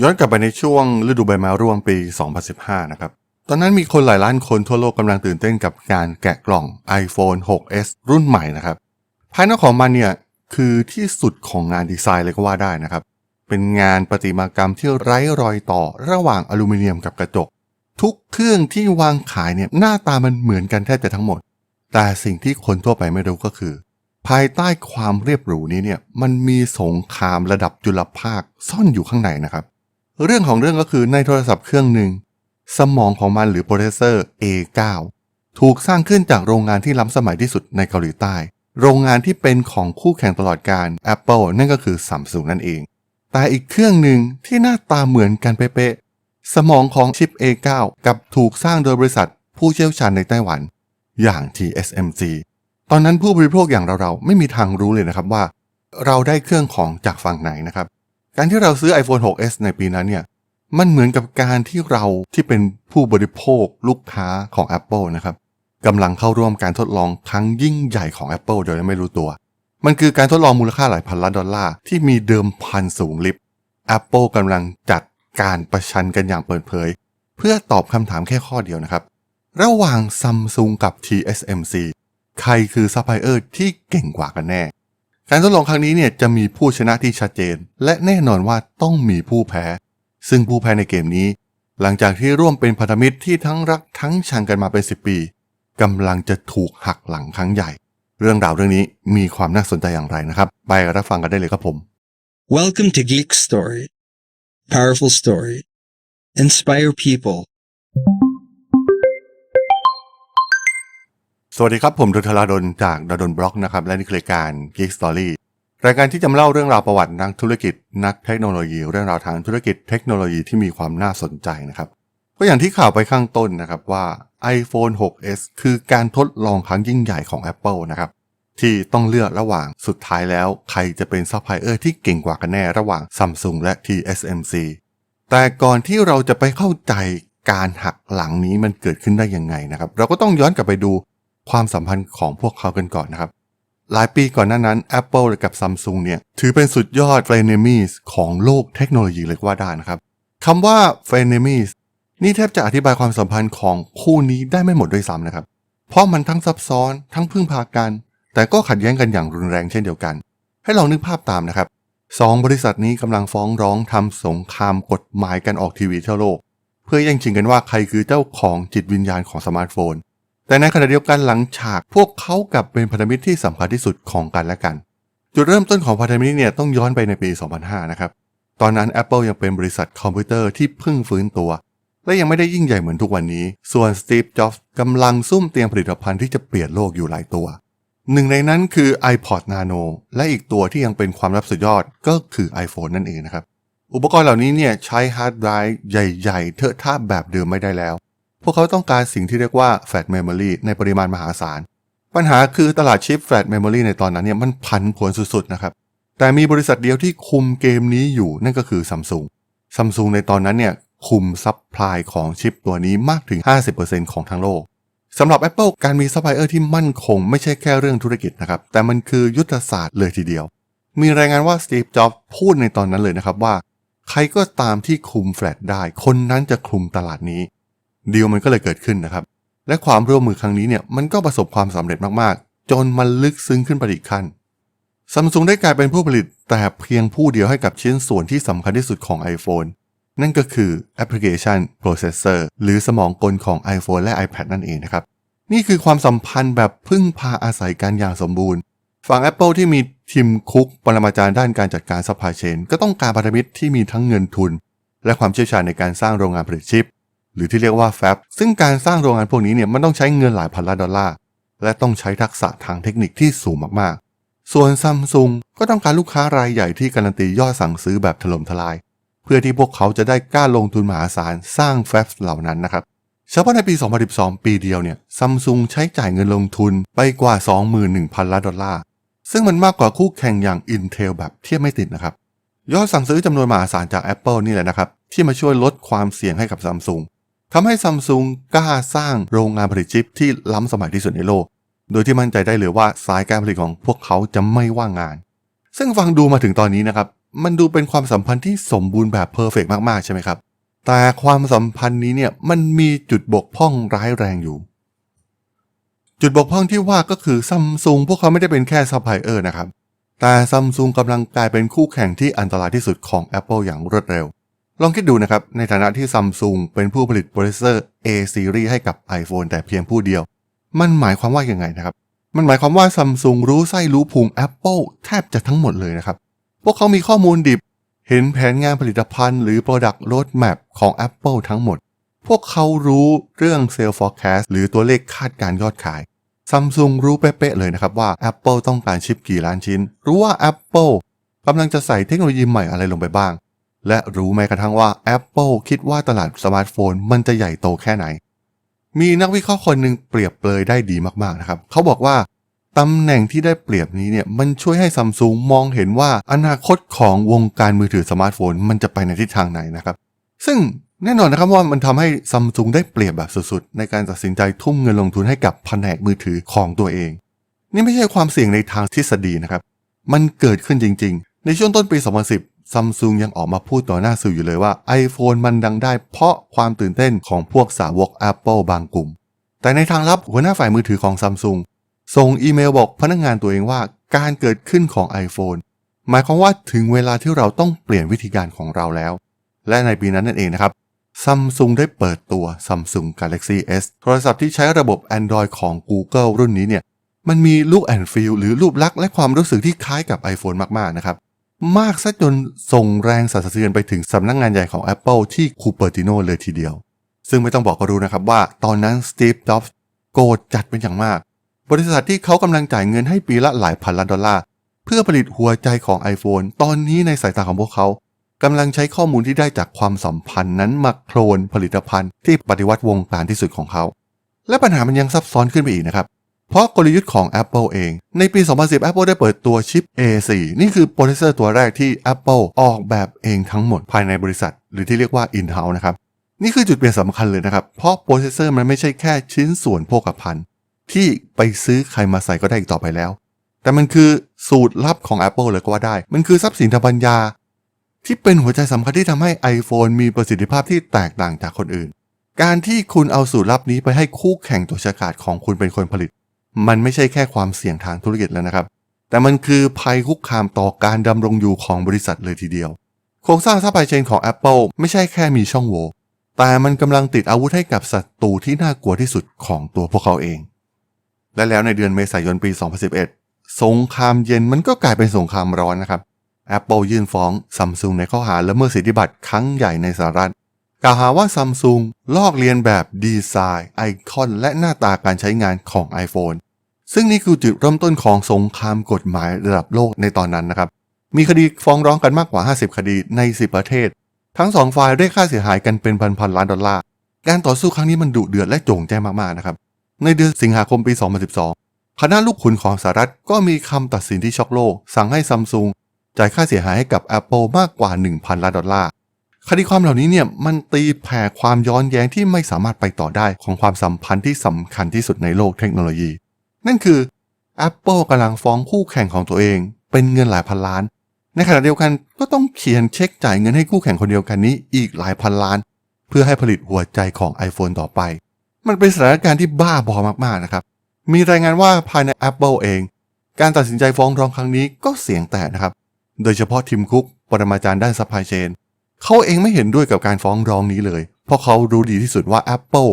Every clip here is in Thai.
ย้อนกลับไปในช่วงฤดูใบไม้ร่วงปี 2015 นะครับ ตอนนั้นมีคนหลายล้านคนทั่วโลกกำลังตื่นเต้นกับการแกะกล่อง iPhone 6s รุ่นใหม่นะครับ ภายนอกของมันเนี่ย คือที่สุดของงานดีไซน์เลยก็ว่าได้นะครับ เป็นงานประติมากรรมที่ไร้รอยต่อระหว่างอลูมิเนียมกับกระจก ทุกเครื่องที่วางขายเนี่ยหน้าตามันเหมือนกันแทบจะทั้งหมด แต่สิ่งที่คนทั่วไปไม่รู้ก็คือ ภายใต้ความเรียบหรูนี้เนี่ยมันมีสงครามระดับจุลภาคซ่อนอยู่ข้างในนะครับ เรื่องของเรื่องก็คือในโทรศัพท์เครื่องหนึ่ง สมองของมันหรือโปรเซสเซอร์ A9 ถูกสร้างขึ้นจากโรงงานที่ล้ำสมัยที่สุดในเกาหลีใต้ โรงงานที่เป็นของคู่แข่งตลอดการ Apple นั่นก็คือ Samsung นั่นเอง แต่อีกเครื่องหนึ่งที่หน้าตาเหมือนกันเป๊ะๆสมองของชิป A9 กับถูกสร้างโดยบริษัทผู้เชี่ยวชาญในไต้หวัน อย่าง TSMC ตอนนั้นผู้บริโภคอย่างเราๆไม่มีทางรู้เลยนะครับว่า เราได้เครื่องของจากฝั่งไหนนะครับ การที่เราซื้อ iPhone 6s ในปีนั้นเนี่ยมันเหมือนกับการที่เราที่เป็นผู้บริโภคลูกค้าของ Apple นะครับกำลังเข้าร่วมการทดลองครั้งยิ่งใหญ่ของ Apple โดยไม่รู้ตัว มันคือการทดลองมูลค่าหลายพันล้านดอลลาร์ที่มีเดิมพันสูงลิบ Apple กำลังจัดการประชันกันอย่างเปิดเผย เพื่อตอบคำถามแค่ข้อเดียวนะครับ ระหว่าง Samsung กับ TSMC ใครคือซัพพลายเออร์ที่เก่งกว่ากันแน่ การทดลองครั้งนี้เนี่ยจะมีผู้ชนะที่ชัดเจน และแน่นอนว่าต้องมีผู้แพ้ ซึ่งผู้แพ้ในเกมนี้ หลังจากที่ร่วมเป็นพันธมิตรที่ทั้งรักทั้งชังกันมาเป็น 10 ปีกำลังจะถูกหักหลังครั้งใหญ่ เรื่องราวเรื่องนี้มีความน่าสนใจอย่างไรนะครับ ไปรับฟังกันได้เลยครับผม Welcome to Geek Story. Powerful story. Inspire people. สวัสดีครับ ผมดนทราดนจากดดนบล็อกนะครับ และนี่คือรายการ Geek Story รายการที่จะมาเล่าเรื่องราวประวัตินักธุรกิจ นักเทคโนโลยี เรื่องราวทางธุรกิจเทคโนโลยีที่มีความน่าสนใจนะครับ ก็อย่างที่ข่าวไปข้างต้นนะครับว่า iPhone 6s คือการทดลองครั้งยิ่งใหญ่ของ Apple นะครับที่ต้องเลือกระหว่างสุดท้ายแล้ว ใครจะเป็นซัพพลายเออร์ที่เก่งกว่ากันแน่ระหว่าง Samsung และ TSMC แต่ก่อนที่เราจะไปเข้าใจการหักหลังนี้มันเกิดขึ้นได้ยังไงนะครับ เราก็ต้องย้อนกลับไปดู ความสัมพันธ์ของพวกเขากันก่อนนะครับ หลายปีก่อนหน้านั้น Apple กับ Samsung เนี่ยถือเป็นสุดยอด f r e n e m i e s ของโลกเทคโนโลยีเลยว่าได้นะครับคำว่า f r e n e m i e s นี่แทบจะอธิบายความสัมพันธ์ของคู่นี้ได้ไม่หมดด้วยซ้ำนะครับ เพราะมันทั้งซับซ้อนทั้งพึ่งพากัน แต่ก็ขัดแย้งกันอย่างรุนแรงเช่นเดียวกัน ให้ลองนึกภาพตามนะครับสองบริษัทนี้กำลังฟ้องร้องทำสงครามกฎหมายกันออกทีวีทั่วโลก เพื่อแย่งชิงกันว่าใครคือเจ้าของจิตวิญญาณของสมาร์ทโฟน แต่ในขณะเดียวกันหลังฉากพวกเขากลับเป็นพันธมิตรที่สำคัญที่สุดของกันและกัน จุดเริ่มต้นของพันธมิตรเนี่ยต้องย้อนไปในปี 2005 นะครับ ตอนนั้น Apple ยังเป็นบริษัทคอมพิวเตอร์ที่เพิ่งฟื้นตัว และยังไม่ได้ยิ่งใหญ่เหมือนทุกวันนี้ ส่วนสตีฟจ็อบส์กำลังซุ่มเตรียมผลิตภัณฑ์ที่จะเปลี่ยนโลกอยู่หลายตัว หนึ่งในนั้นคือ iPod Nano และอีกตัวที่ยังเป็นความลับสุดยอดก็คือ iPhone นั่นเองนะครับอุปกรณ์เหล่านี้เนี่ยใช้ฮาร์ดไดรฟ์ใหญ่ ๆ เทอะทาแบบเดิมไม่ได้แล้ว พวกเขาต้องการสิ่งที่เรียกว่า Flash Memory ในปริมาณมหาศาล ปัญหาคือตลาดชิป Flash Memory ในตอนนั้นเนี่ยมันพันผวนสุดๆนะครับ แต่มีบริษัทเดียวที่คุมเกมนี้อยู่นั่นก็คือ Samsung Samsung ในตอนนั้นเนี่ยคุมซัพพลายของชิปตัวนี้มากถึง 50%ของทั้งโลกสำหรับ Apple การมีซัพพลายเออร์ที่มั่นคงไม่ใช่แค่เรื่องธุรกิจนะครับ แต่มันคือยุทธศาสตร์เลยทีเดียว มีรายงานว่าสตีฟ จ็อบส์พูดในตอนนั้นเลยนะครับว่า ใครก็ตามที่คุมแฟลชได้ คนนั้นจะคุมตลาดนี้ ดีลมันก็เลยเกิดขึ้นนะครับ และความร่วมมือครั้งนี้เนี่ยมันก็ประสบความสำเร็จมากๆ จนมันลึกซึ้งขึ้นไปอีกขั้นซัมซุงได้กลายเป็นผู้ผลิตแต่เพียงผู้เดียวให้กับชิ้นส่วนที่สำคัญที่สุดของ iPhone นั่นก็คือแอปพลิเคชัน Processor หรือสมองกลของ iPhone และ iPad นั่นเองนะครับ นี่คือความสัมพันธ์แบบพึ่งพาอาศัยกันอย่างสมบูรณ์ ฝั่ง Apple ที่มีทีมคุกปรมาจารย์ด้านการจัดการซัพพลายเชนก็ต้องการพันธมิตรที่มีทั้งเงินทุน และความเชี่ยวชาญในการสร้างโรงงานผลิตชิป หรือที่เรียกว่า Fab ซึ่งการสร้างโรงงานพวกนี้เนี่ยมันต้องใช้เงินหลายพันล้านดอลลาร์ และต้องใช้ทักษะทางเทคนิคที่สูงมากๆ ส่วนซัมซุงก็ต้องการลูกค้ารายใหญ่ที่การันตียอดสั่งซื้อแบบถล่มทลาย เพื่อที่พวกเขาจะได้กล้าลงทุนมหาศาลสร้างแฟบเหล่านั้นนะครับเฉพาะในปี 2012 ปีเดียวเนี่ยซัมซุงใช้จ่ายเงินลงทุนไปกว่า 21,000 ล้านดอลลาร์ ซึ่งมันมากกว่าคู่แข่งอย่าง Intel แบบเทียบไม่ติดนะครับ ยอดสั่งซื้อจำนวนมหาศาลจาก Apple นี่แหละนะครับ ที่มาช่วยลดความเสี่ยงให้กับซัมซุง ทำให้ซัมซุงกล้าสร้างโรงงานผลิตชิปที่ล้ำสมัยที่สุดในโลก โดยที่มั่นใจได้เลยว่าสายการผลิตของพวกเขาจะไม่ว่างงาน ซึ่งฟังดูมาถึงตอนนี้นะครับ มันดูเป็นความสัมพันธ์ที่สมบูรณ์แบบเพอร์เฟกมากๆใช่ไหมครับ แต่ความสัมพันธ์นี้เนี่ยมันมีจุดบกพร่องร้ายแรงอยู่ จุดบกพร่องที่ว่าก็คือซัมซุงพวกเขาไม่ได้เป็นแค่ซัพพลายเออร์นะครับ แต่ซัมซุงกำลังกลายเป็นคู่แข่งที่อันตรายที่สุดของ Apple อย่างรวดเร็ว ลองคิดดูนะครับ ในฐานะที่ซัมซุงเป็นผู้ผลิตโปรเซสเซอร์ A Series ให้กับ iPhone แต่เพียงผู้เดียว มันหมายความว่าอยังไงนะครับ มันหมายความว่าซัมซุงรู้ไส้รู้พุง Apple แทบจะทั้งหมดเลยนะครับ พวกเขามีข้อมูลดิบ เห็นแผนงานผลิตภัณฑ์หรือ Product Roadmap ของ Apple ทั้งหมด พวกเขารู้เรื่อง Sales Forecast หรือตัวเลขคาดการยอดขายซัมซุงรู้เป๊ะเลยนะครับว่า Apple ต้องการชิปกี่ล้านชิ้น รู้ว่า Apple กำลังจะใส่เทคโนโลยีใหม่อะไรลงไปบ้าง และรู้แม้กระทั่งว่า Apple คิดว่าตลาดสมาร์ทโฟนมันจะใหญ่โตแค่ไหน มีนักวิเคราะห์คนหนึ่งเปรียบเปรยได้ดีมากๆนะครับ เขาบอกว่าตำแหน่งที่ได้เปรียบนี้เนี่ยมันช่วยให้ซัมซุงมองเห็นว่าอนาคตของวงการมือถือสมาร์ทโฟน มันจะไปในทิศทางไหนนะครับ ซึ่งแน่นอนนะครับว่ามันทำให้ซัมซุงได้เปรียบแบบสุดๆ ในการตัดสินใจทุ่มเงินลงทุนให้กับแผนกมือถือของตัวเอง นี่ไม่ใช่ความเสี่ยงในทางทฤษฎีนะครับ มันเกิดขึ้นจริงๆ ในช่วงต้นปี 2010 ซัมซุงยังออกมาพูดต่อหน้าสื่ออยู่เลยว่า iPhone มันดังได้เพราะความตื่นเต้นของพวกสาวก Apple บางกลุ่ม แต่ในทางลับหัวหน้าฝ่ายมือถือของซัมซุงส่งอีเมลบอกพนักงานตัวเองว่าการเกิดขึ้นของ iPhone หมายความว่าถึงเวลาที่เราต้องเปลี่ยนวิธีการของเราแล้ว และในปีนั้นนั่นเองนะครับซัมซุงได้เปิดตัว Samsung Galaxy S โทรศัพท์ที่ใช้ระบบ Android ของ Google รุ่นนี้เนี่ยมันมีลูกแอนฟิลหรือรูปลักษณ์และความรู้สึกที่คล้ายกับ iPhone มากๆนะครับ มากซะจนส่งแรงสั่นสะเทือนไปถึงสำนักงงานใหญ่ของ Apple ที่คูเปอร์ติโนเลยทีเดียว ซึ่งไม่ต้องบอกก็รู้นะครับว่าตอนนั้นสตีฟจ็อบส์โกรธจัดเป็นอย่างมาก บริษัทที่เขากำลังจ่ายเงินให้ปีละหลายพันล้านดอลลาร์เพื่อผลิตหัวใจของ iPhone ตอนนี้ในสายตาของพวกเขากำลังใช้ข้อมูลที่ได้จากความสัมพันธ์นั้นมาโคลนผลิตภัณฑ์ที่ปฏิวัติวงการที่สุดของเขา และปัญหามันยังซับซ้อนขึ้นไปอีกนะครับ เพราะกลยุทธ์ของ Apple เอง ในปี 2010 Apple ได้เปิดตัวชิป A4 นี่คือโปรเซสเซอร์ตัวแรกที่ Apple ออกแบบเองทั้งหมดภายในบริษัท หรือที่เรียกว่า in-house นะครับ นี่คือจุดเปลี่ยนสำคัญเลยนะครับ เพราะโปรเซสเซอร์มันไม่ใช่แค่ชิ้นส่วนโภคภัณฑ์ที่ไปซื้อใครมาใส่ก็ได้อีกต่อไปแล้ว แต่มันคือสูตรลับของ Apple เลยก็ว่าได้ มันคือทรัพย์สินทางปัญญา ที่เป็นหัวใจสำคัญที่ทำให้ iPhone มีประสิทธิภาพที่แตกต่างจากคนอื่น การที่คุณเอาสูตรลับนี้ไปให้คู่แข่งตัวฉกาจของคุณเป็นคนผลิต มันไม่ใช่แค่ความเสี่ยงทางธุรกิจแล้วนะครับ แต่มันคือภัยคุกคามต่อการดำรงอยู่ของบริษัทเลยทีเดียว โครงสร้างซัพพลายเชนของ Apple ไม่ใช่แค่มีช่องโหว่แต่มันกำลังติดอาวุธให้กับศัตรูที่น่ากลัวที่สุดของตัวพวกเขาเอง และแล้วในเดือนเมษายนปี 2011 สงครามเย็นมันก็กลายเป็นสงครามร้อนนะครับ Apple ยื่นฟ้องซัมซุงในข้อหาละเมิดสิทธิบัตรครั้งใหญ่ในสหรัฐ กล่าวหาว่าซัมซุงลอกเลียนแบบดีไซน์ ไอคอน และหน้าตาการใช้งานของ iPhone ซึ่งนี่คือจุดเริ่มต้นของสงครามกฎหมายระดับโลกในตอนนั้นนะครับ มีคดีฟ้องร้องกันมากกว่า 50 คดีใน 10 ประเทศ ทั้งสองฝ่ายเรียกค่าเสียหายกันเป็นพันๆล้านดอลลาร์ การต่อสู้ครั้งนี้มันดุเดือดและโจ่งแจ้งมากๆนะครับ ในเดือนสิงหาคมปี 2012 คณะลูกขุนของสหรัฐก็มีคำตัดสินที่ช็อกโลก สั่งให้ซัมซุงจ่ายค่าเสียหายให้กับ Apple มากกว่า 1,000 ล้านดอลลาร์ คดีความเหล่านี้เนี่ยมันตีแผ่ความย้อนแย้งที่ไม่สามารถไปต่อได้ของความสัมพันธ์ที่สำคัญที่สุดในโลกเทคโนโลยี นั่นคือ Apple กำลังฟ้องคู่แข่งของตัวเอง เป็นเงินหลายพันล้าน ในขณะเดียวกันก็ต้องเขียนเช็คจ่ายเงินให้คู่แข่งคนเดียวกันนี้อีกหลายพันล้าน เพื่อให้ผลิตหัวใจของ iPhone ต่อไป มันเป็นสถานการณ์ที่บ้าบอมากๆนะครับมีรายงานว่าภายใน Apple เอง การตัดสินใจฟ้องร้องครั้งนี้ก็เสียงแตกนะครับโดยเฉพาะทิมคุกปรมาจารย์ด้านซัพพลายเชน เขาเองไม่เห็นด้วยกับการฟ้องร้องนี้เลย เพราะเขารู้ดีที่สุดว่า Apple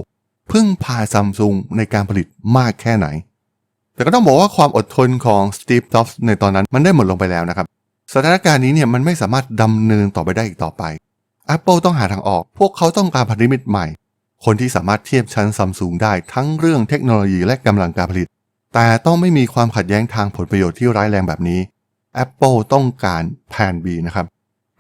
พึ่งพาซัมซุงในการผลิตมากแค่ไหน แต่ก็ต้องบอกว่าความอดทนของสตีฟจ็อบส์ในตอนนั้นมันได้หมดลงไปแล้วนะครับ สถานการณ์นี้เนี่ยมันไม่สามารถดำเนินต่อไปได้อีกต่อไป Apple ต้องหาทางออก พวกเขาต้องการพันธมิตรใหม่ คนที่สามารถเทียบชั้นซัมซุงได้ทั้งเรื่องเทคโนโลยีและกำลังการผลิต แต่ต้องไม่มีความขัดแย้งทางผลประโยชน์ที่ร้ายแรงแบบนี้ Apple ต้องการแผน B นะครับ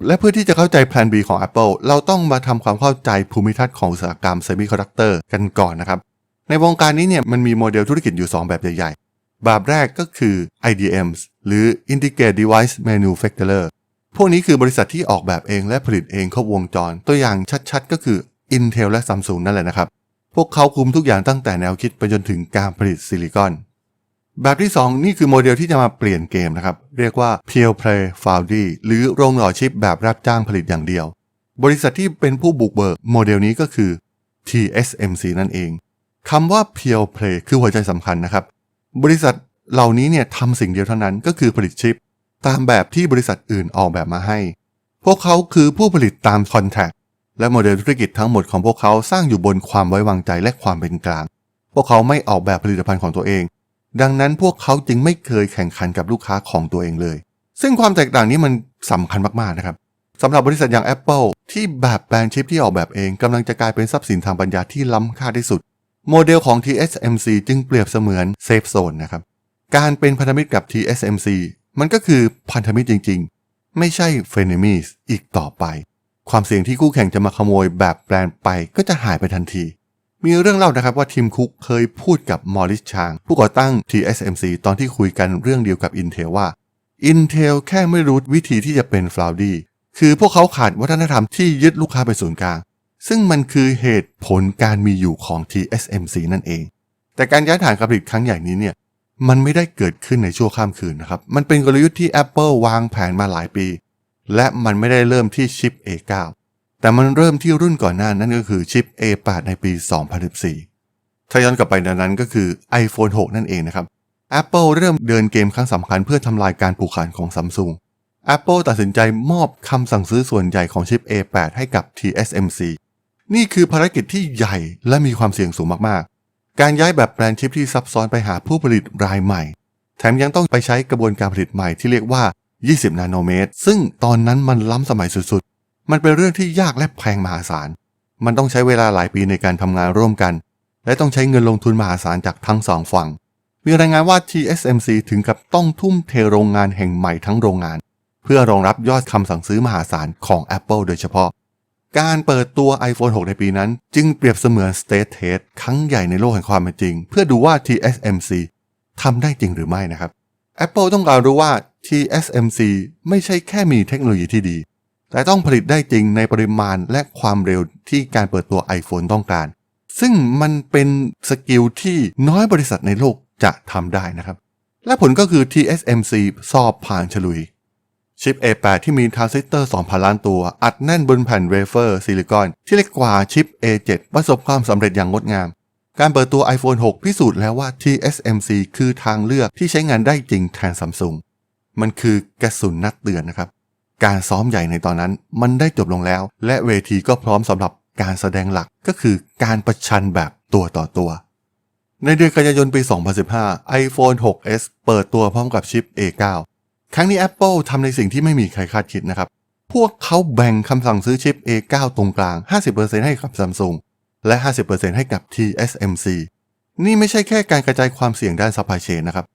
และเพื่อที่จะเข้าใจแผน B ของ Apple เราต้องมาทำความเข้าใจภูมิทัศน์ของอุตสาหกรรมเซมิคอนดักเตอร์กันก่อนนะครับ ในวงการนี้เนี่ยมันมีโมเดลธุรกิจอยู่ 2 แบบใหญ่ๆ แบบแรกก็คือ IDMs หรือ Integrated Device Manufacturer พวกนี้คือบริษัทที่ออกแบบเองและผลิตเองครบวงจร ตัวอย่างชัดๆ ก็คือ Intel และ Samsung นั่นแหละนะครับ พวกเขาคุมทุกอย่างตั้งแต่แนวคิดไปจนถึงการผลิตซิลิคอน แบบที่ 2 นี่คือโมเดลที่จะมาเปลี่ยนเกมนะครับ เรียกว่า Pure Play Foundry หรือโรงหล่อชิปแบบรับจ้างผลิตอย่างเดียว บริษัทที่เป็นผู้บุกเบิกโมเดลนี้ก็คือ TSMC นั่นเองคำว่า Pure Play คือหัวใจสำคัญนะครับ บริษัทเหล่านี้เนี่ยทำสิ่งเดียวเท่านั้นก็คือผลิตชิป ตามแบบที่บริษัทอื่นออกแบบมาให้ พวกเขาคือผู้ผลิตตามคอนแทคและโมเดลธุรกิจทั้งหมดของพวกเขาสร้างอยู่บนความไว้วางใจและความเป็นกลาง พวกเขาไม่ออกแบบผลิตภัณฑ์ของตัวเอง ดังนั้นพวกเขาจึงไม่เคยแข่งขันกับลูกค้าของตัวเองเลย ซึ่งความแตกต่างนี้มันสำคัญมากๆนะครับสำหรับบริษัทอย่าง Apple ที่แบบแบรนด์ชิปที่ออกแบบเองกำลังจะกลายเป็นทรัพย์สินทางปัญญาที่ล้ำค่าที่สุด โมเดลของ TSMC จึงเปรียบเสมือนเซฟโซนนะครับการเป็นพันธมิตรกับ TSMC มันก็คือพันธมิตรจริง ๆ ไม่ใช่เฟน m มิสอีกต่อไป ความเสี่ยงที่คู่แข่งจะมาขโมยแบบแบรนด์ไปก็จะหายไปทันที มีเรื่องเล่านะครับว่าทีมคุกเคยพูดกับมอริสชาง ผู้ก่อตั้ง TSMC ตอนที่คุยกันเรื่องเดียวกับ Intel ว่า Intel แค่ไม่รู้วิธีที่จะเป็นฟลาวดี้คือพวกเขาขาดวัฒนธรรมที่ยึดลูกค้าเป็นศูนย์กลาง ซึ่งมันคือเหตุผลการมีอยู่ของ TSMC นั่นเอง แต่การย้ายฐานการผลิตครั้งใหญ่นี้เนี่ยมันไม่ได้เกิดขึ้นในชั่วข้ามคืนนะครับ มันเป็นกลยุทธ์ที่ Apple วางแผนมาหลายปี และมันไม่ได้เริ่มที่ชิป A9 แต่มันเริ่มที่รุ่นก่อนหน้านั่นก็คือชิป A8 ในปี 2014 ถ้าย้อนกลับไปในนั้นก็คือ iPhone 6 นั่นเองนะครับ Apple เริ่มเดินเกมครั้งสำคัญเพื่อทำลายการผูกขาดของ Samsung Apple ตัดสินใจมอบคำสั่งซื้อส่วนใหญ่ของชิป A8 ให้กับ TSMC นี่คือภารกิจที่ใหญ่และมีความเสี่ยงสูงมากๆ การย้ายแบบแบรนชิปที่ซับซ้อนไปหาผู้ผลิตรายใหม่ แถมยังต้องไปใช้กระบวนการผลิตใหม่ที่เรียกว่า 20 นาโนเมตร ซึ่งตอนนั้นมันล้ำสมัยสุด มันเป็นเรื่องที่ยากและแพงมหาศาล มันต้องใช้เวลาหลายปีในการทำงานร่วมกัน และต้องใช้เงินลงทุนมหาศาลจากทั้งสองฝั่ง มีรายงานว่า TSMC ถึงกับต้องทุ่มเทโรงงานแห่งใหม่ทั้งโรงงาน เพื่อรองรับยอดคำสั่งซื้อมหาศาลของ Apple โดยเฉพาะ การเปิดตัว iPhone 6 ในปีนั้น จึงเปรียบเสมือน State Test ครั้งใหญ่ในโลกแห่งความเป็นจริง เพื่อดูว่า TSMC ทำได้จริงหรือไม่นะครับ Apple ต้องการรู้ว่า TSMC ไม่ใช่แค่มีเทคโนโลยีที่ดี แต่ต้องผลิตได้จริงในปริมาณและความเร็วที่การเปิดตัว iPhone ต้องการ ซึ่งมันเป็นสกิลที่น้อยบริษัทในโลกจะทำได้นะครับ และผลก็คือ TSMC สอบผ่านฉลุย ชิป A8 ที่มีทรานซิสเตอร์ 2,000 ล้านตัว อัดแน่นบนแผ่นเวเฟอร์ซิลิคอน ที่เล็กกว่าชิป A7 ประสบความสำเร็จอย่างงดงาม การเปิดตัว iPhone 6 พิสูจน์แล้วว่า TSMC คือทางเลือกที่ใช้งานได้จริงแทนซัมซุงมันคือกระสุนนัดเตือนนะครับ การซ้อมใหญ่ในตอนนั้นมันได้จบลงแล้ว และเวทีก็พร้อมสำหรับการแสดงหลักก็คือการประชันแบบตัวต่อตัว ในเดือนกันยายนปี 2015 iPhone 6s เปิดตัวพร้อมกับชิป A9 ครั้งนี้ Apple ทำในสิ่งที่ไม่มีใครคาดคิดนะครับ พวกเขาแบ่งคำสั่งซื้อชิป A9 ตรงกลาง 50%ให้กับ Samsung และ 50%ให้กับ TSMC นี่ไม่ใช่แค่การกระจายความเสี่ยงด้านซัพพลายเชนนะครับ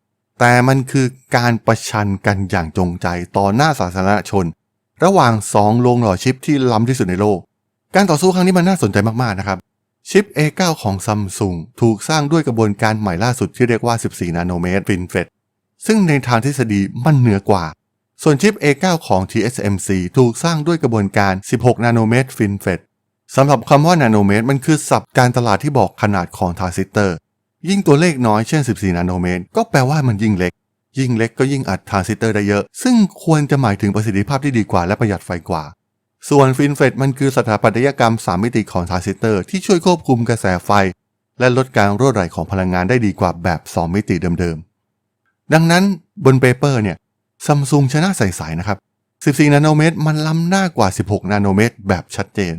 แต่มันคือการประชันกันอย่างจงใจต่อหน้าสาธารณชน ระหว่าง2โรงหล่อชิปที่ล้ำที่สุดในโลก การต่อสู้ครั้งนี้มันน่าสนใจมากๆนะครับ ชิป A9 ของ Samsung ถูกสร้างด้วยกระบวนการใหม่ล่าสุดที่เรียกว่า 14 นาโนเมตร FinFET ซึ่งในทางทฤษฎีมันเหนือกว่า ส่วนชิป A9 ของ TSMC ถูกสร้างด้วยกระบวนการ 16 นาโนเมตร FinFET สำหรับคำว่านาโนเมตรมันคือศัพท์การตลาดที่บอกขนาดของทรานซิสเตอร์ ยิ่งตัวเลขน้อยเช่น 14 นาโนเมตร ก็แปลว่ามันยิ่งเล็ก ยิ่งเล็กก็ยิ่งอัดทรานซิสเตอร์ได้เยอะ ซึ่งควรจะหมายถึงประสิทธิภาพที่ดีกว่าและประหยัดไฟกว่า ส่วน FinFET มันคือสถาปัตยกรรม 3 มิติของทรานซิสเตอร์ที่ช่วยควบคุมกระแสไฟ และลดการรั่วไหลของพลังงานได้ดีกว่าแบบ 2 มิติเดิมๆ ดังนั้นบนเปเปอร์เนี่ยซัมซุงชนะใสๆนะครับ 14 นาโนเมตร มันล้ำหน้ากว่า 16 นาโนเมตร แบบชัดเจน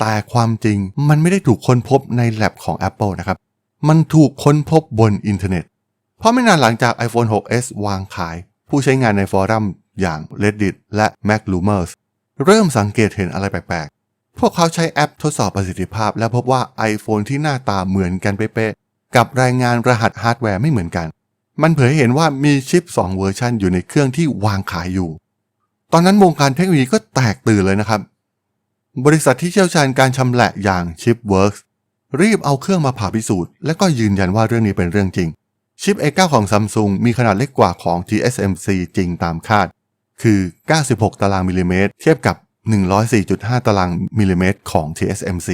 แต่ความจริงมันไม่ได้ถูกค้นพบในแลบของ Apple นะครับ มันถูกค้นพบบนอินเทอร์เน็ต เพราะไม่นานหลังจาก iPhone 6s วางขาย ผู้ใช้งานในฟอรัมอย่าง Reddit และ MacRumors เริ่มสังเกตเห็นอะไรแปลกๆ พวกเขาใช้แอปทดสอบประสิทธิภาพ และพบว่า iPhone ที่หน้าตาเหมือนกันเป๊ะๆ กับรายงานรหัสฮาร์ดแวร์ไม่เหมือนกัน มันเผยเห็นว่ามีชิป 2 เวอร์ชันอยู่ในเครื่องที่วางขายอยู่ ตอนนั้นวงการเทคโนโลยีก็แตกตื่นเลยนะครับ บริษัทที่เชี่ยวชาญการชำแหละอย่าง Chipworks รีบเอาเครื่องมาผ่าพิสูจน์และก็ยืนยันว่าเรื่องนี้เป็นเรื่องจริง ชิป A9 ของ Samsung มีขนาดเล็กกว่าของ TSMC จริงตามคาด คือ 96 ตารางมิลลิเมตร เทียบกับ 104.5 ตารางมิลลิเมตรของ TSMC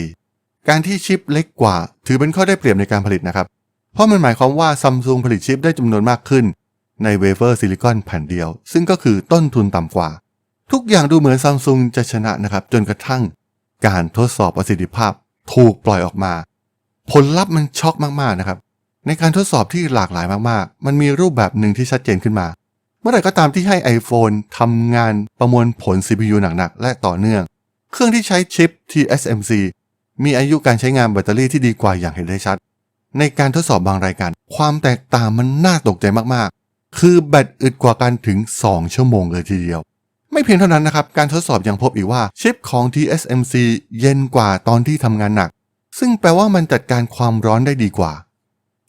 การที่ชิปเล็กกว่า ถือเป็นข้อได้เปรียบในการผลิตนะครับเพเพราะมันหมายความว่าซัมซุงผลิตชิปได้จำนวนมากขึ้น ในเวเฟอร์ซิลิคอนแผ่นเดียว ซึ่งก็คือต้นทุนต่ำกว่า ทุกอย่างดูเหมือนซัมซุงจะชนะนะครับจนกระทั่งการทดสอบประสิทธิภาพ ถูกปล่อยออกมา ผลลัพธ์มันช็อกมากๆนะครับ ในการทดสอบที่หลากหลายมากๆ มันมีรูปแบบหนึ่งที่ชัดเจนขึ้นมา เมื่อไหร่ก็ตามที่ให้ iPhone ทำงานประมวลผล CPU หนักๆ และต่อเนื่อง เครื่องที่ใช้ชิป TSMC มีอายุการใช้งานแบตเตอรี่ที่ดีกว่าอย่างเห็นได้ชัด ในการทดสอบบางรายการ ความแตกต่างมันน่าตกใจมากๆ คือแบตอึดกว่ากันถึง 2 ชั่วโมงเลยทีเดียว ไม่เพียงเท่านั้นนะครับ การทดสอบยังพบอีกว่าชิปของ TSMC เย็นกว่าตอนที่ทำงานหนัก ซึ่งแปลว่ามันจัดการความร้อนได้ดีกว่า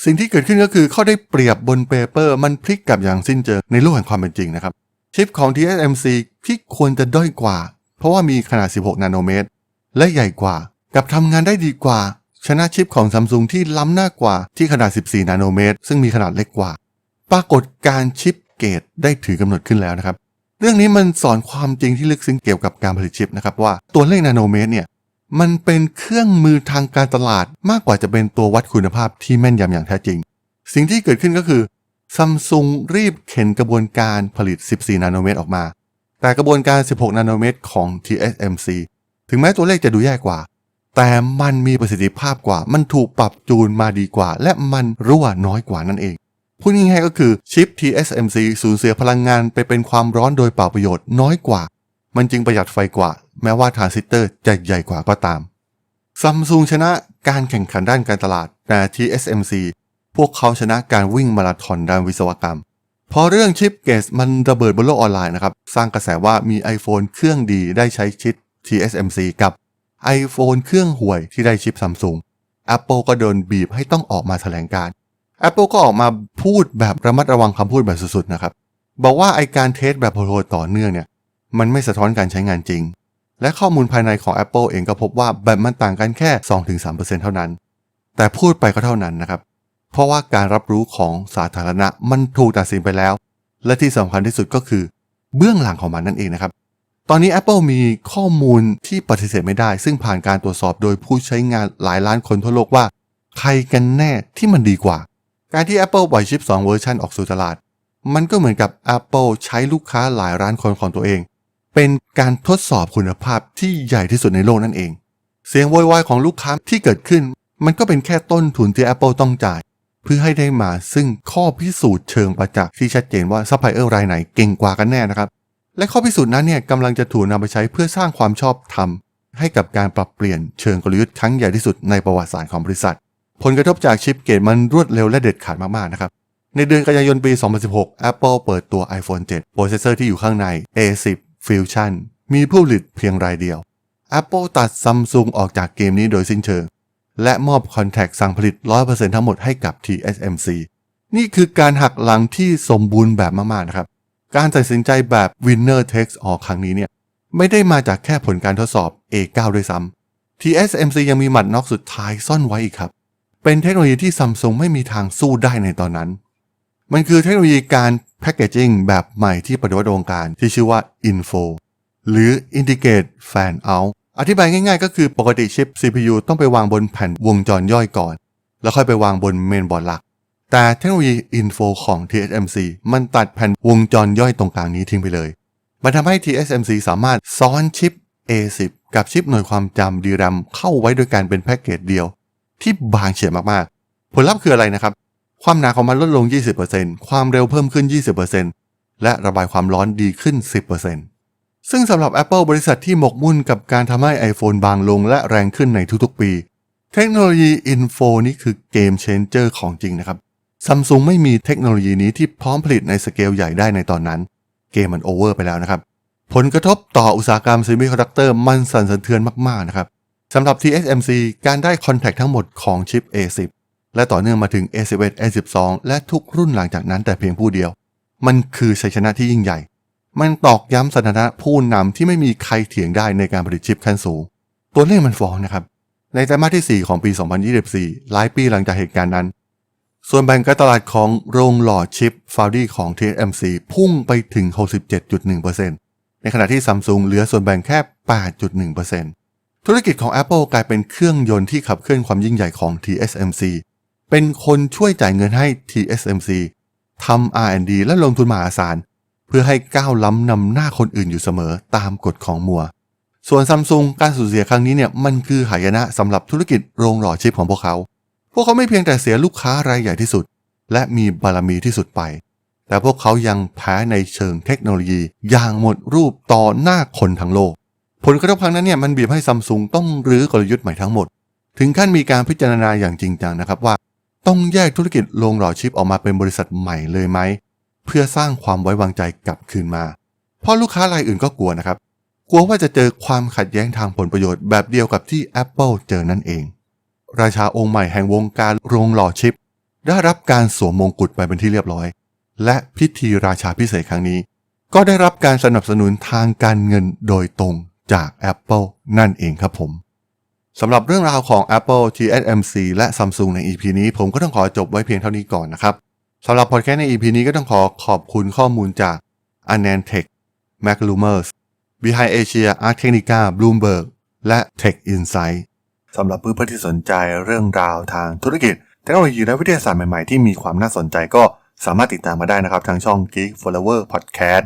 สิ่งที่เกิดขึ้นก็คือเขาได้เปรียบบนเปเปอร์มันพลิกกลับอย่างสิ้นเชิงในโลกแห่งความเป็นจริงนะครับ ชิปของ TSMC ที่ควรจะด้อยกว่า เพราะว่ามีขนาด 16 นาโนเมตร และใหญ่กว่า กับทำงานได้ดีกว่า ชนะชิปของ Samsung ที่ล้ำหน้ากว่าที่ขนาด 14 นาโนเมตร ซึ่งมีขนาดเล็กกว่า ปรากฏการชิปเกตได้ถือกำหนดขึ้นแล้วนะครับ เรื่องนี้มันสอนความจริงที่ลึกซึ้งเกี่ยวกับการผลิตชิปนะครับว่าตัวเลขนาโนเมตรเนี่ยมันเป็นเครื่องมือทางการตลาดมากกว่าจะเป็นตัววัดคุณภาพที่แม่นยำอย่างแท้จริง สิ่งที่เกิดขึ้นก็คือซัมซุงรีบเข็นกระบวนการผลิต 14 นาโนเมตรออกมา แต่กระบวนการ 16 นาโนเมตรของ TSMC ถึงแม้ตัวเลขจะดูแย่กว่า แต่มันมีประสิทธิภาพกว่า มันถูกปรับจูนมาดีกว่า และมันรั่วน้อยกว่านั่นเอง พูดง่ายๆก็คือชิป TSMC สูญเสียพลังงานไปเป็นความร้อนโดยเปล่าประโยชน์น้อยกว่า มันจึงประหยัดไฟกว่า แม้ว่าทรานซิสเตอร์จะใหญ่กว่าก็ตามซัมซุงชนะการแข่งขันด้านการตลาดแต่ TSMC พวกเขาชนะการวิ่งมาราธอนด้านวิศวกรรม พอเรื่องชิปเกสมันระเบิดบนโลกออนไลน์นะครับ สร้างกระแสว่ามี iPhone เครื่องดีได้ใช้ชิป TSMC กับ iPhone เครื่องห่วยที่ได้ชิปซัมซุง Apple ก็โดนบีบให้ต้องออกมาแถลงการ Apple ก็ออกมาพูดแบบระมัดระวังคำพูดแบบสุดๆนะครับ บอกว่าไอการเทสแบบโหดต่อเนื่องเนี่ย มันไม่สะท้อนการใช้งานจริง และข้อมูลภายในของ Apple เองก็พบว่าแบตมันต่างกันแค่ 2-3%เท่านั้น แต่พูดไปก็เท่านั้นนะครับ เพราะว่าการรับรู้ของสาธารณะมันถูกตัดสินไปแล้ว และที่สำคัญที่สุดก็คือ เบื้องหลังของมันนั่นเองนะครับตอนนี้ Apple มีข้อมูลที่ปฏิเสธไม่ได้ ซึ่งผ่านการตรวจสอบโดยผู้ใช้งานหลายล้านคนทั่วโลกว่า ใครกันแน่ที่มันดีกว่า การที่ Apple ปล่อยชิป 2 เวอร์ชันออกสู่ตลาด มันก็เหมือนกับ Apple ใช้ลูกค้าหลายล้านคนของตัวเอง เป็นการทดสอบคุณภาพที่ใหญ่ที่สุดในโลกนั่นเอง เสียงโวยวายของลูกค้าที่เกิดขึ้น มันก็เป็นแค่ต้นทุนที่ Apple ต้องจ่าย เพื่อให้ได้มาซึ่งข้อพิสูจน์เชิงประจักษ์ที่ชัดเจนว่าซัพพลายเออร์รายไหนเก่งกว่ากันแน่นะครับและข้อพิสูจน์นั้นเนี่ยกำลังจะถูกนำไปใช้เพื่อสร้างความชอบธรรมให้กับการปรับเปลี่ยนเชิงกลยุทธ์ครั้งใหญ่ที่สุดในประวัติศาสตร์ของบริษัท ผลกระทบจากชิปเกตมันรวดเร็วและเด็ดขาดมากๆนะครับ ในเดือนกันยายนปี 2016 Apple เปิดตัว iPhone 7 โปรเซสเซอร์ที่อยู่ข้างใน A10 Fusion มีผู้ผลิตเพียงรายเดียว Apple ตัด Samsung ออกจากเกมนี้โดยสิ้นเชิง และมอบคอนแทคสั่งผลิต 100%ทั้งหมดให้กับ TSMC นี่คือการหักหลังที่สมบูรณ์แบบมากๆนะครับ การตัดสินใจแบบ winner takes all ครั้งนี้เนี่ยไม่ได้มาจากแค่ผลการทดสอบ A9 ด้วยซ้ำ TSMC ยังมีหมัดน็อกสุดท้ายซ่อนไว้อีกครับ เป็นเทคโนโลยีที่ซัมซุงไม่มีทางสู้ได้ในตอนนั้น มันคือเทคโนโลยีการแพคเกจิ้งแบบใหม่ที่ปฏิวัติวงการที่ชื่อว่า Info หรือ Integrate Fan Out อธิบายง่ายๆ ก็คือปกติชิป CPU ต้องไปวางบนแผ่นวงจรย่อยก่อน แล้วค่อยไปวางบนเมนบอร์ดหลัก แต่เทคโนโลยี Info ของ TSMC มันตัดแผ่นวงจรย่อยตรงกลางนี้ทิ้งไปเลย มันทำให้ TSMC สามารถซ้อนชิป A10 กับชิปหน่วยความจำ DRAM เข้าไว้โดยการเป็นแพ็กเกจเดียว ที่บางเฉียบมากๆ ผลลัพธ์คืออะไรนะครับ ความหนาของมันลดลง 20%ความเร็วเพิ่มขึ้น 20%และระบายความร้อนดีขึ้น 10%ซึ่งสำหรับ Apple บริษัทที่หมกมุ่นกับการทำให้ iPhone บางลงและแรงขึ้นในทุกๆปี เทคโนโลยี Info นี่คือเกมเชนเจอร์ของจริงนะครับซัมซุงไม่มีเทคโนโลยีนี้ที่พร้อมผลิตในสเกลใหญ่ได้ในตอนนั้น เกมมันโอเวอร์ไปแล้วนะครับ ผลกระทบต่ออุตสาหกรรม Semiconductor มันสั่นสะเทือนมากๆนะครับ สำหรับ TSMC การได้คอนแทคทั้งหมดของชิป A10 และต่อเนื่องมาถึง A11 A12 และทุกรุ่นหลังจากนั้นแต่เพียงผู้เดียว มันคือชัยชนะที่ยิ่งใหญ่ มันตอกย้ำสถานะผู้นำที่ไม่มีใครเถียงได้ในการผลิตชิปขั้นสูง ตัวเลขมันฟ้องนะครับ ในไตรมาสที่ 4 ของปี 2024 หลายปีหลังจากเหตุการณ์นั้น ส่วนแบ่งการตลาดของโรงหล่อชิปฟาวดี้ของ TSMC พุ่งไปถึง 67.1%ในขณะที่ Samsung เหลือส่วนแบ่งแค่ 8.1% ธุรกิจของ Apple กลายเป็นเครื่องยนต์ที่ขับเคลื่อนความยิ่งใหญ่ของ TSMC เป็นคนช่วยจ่ายเงินให้ TSMC ทำ R&D และลงทุนมหาศาล เพื่อให้ก้าวล้ำนำหน้าคนอื่นอยู่เสมอตามกฎของมัว ส่วนซัมซุงการสูญเสียครั้งนี้เนี่ยมันคือหายนะสำหรับธุรกิจโรงหล่อชิปของพวกเขา พวกเขาไม่เพียงแต่เสียลูกค้ารายใหญ่ที่สุด และมีบารมีที่สุดไป แต่พวกเขายังแพ้ในเชิงเทคโนโลยีอย่างหมดรูปต่อหน้าคนทั้งโลก ผลกระทบครั้งนั้นเนี่ยมันบีบให้ซัมซุงต้องรื้อกลยุทธ์ใหม่ทั้งหมด ถึงขั้นมีการพิจารณาอย่างจริงจังนะครับว่า ต้องแยกธุรกิจโรงหล่อชิปออกมาเป็นบริษัทใหม่เลยไหม เพื่อสร้างความไว้วางใจกลับคืนมา เพราะลูกค้ารายอื่นก็กลัวนะครับ กลัวว่าจะเจอความขัดแย้งทางผลประโยชน์แบบเดียวกับที่ Apple เจอนั่นเอง ราชาองค์ใหม่แห่งวงการโรงหล่อชิป ได้รับการสวมมงกุฎไปเป็นที่เรียบร้อย และพิธีราชาพิเศษครั้งนี้ ก็ได้รับการสนับสนุนทางการเงินโดยตรง จาก Apple นั่นเองครับผมสำหรับเรื่องราวของ Apple TSMC และ Samsung ใน EP นี้ผมก็ต้องขอจบไว้เพียงเท่านี้ก่อนนะครับสำหรับพอดแคสต์ใน EP นี้ก็ต้องขอขอบคุณข้อมูลจาก Anantech m a c l u m e r s Behind Asia Art Technica Bloomberg และ Tech Insight สำหรับเพื่อนๆที่สนใจเรื่องราวทางธุรกิจเทคโนโลยีและวิทยาศาสตร์ใหม่ๆ ที่มีความน่าสนใจก็สามารถติดตามมาได้นะครับ ทางช่อง Geek Flower Podcast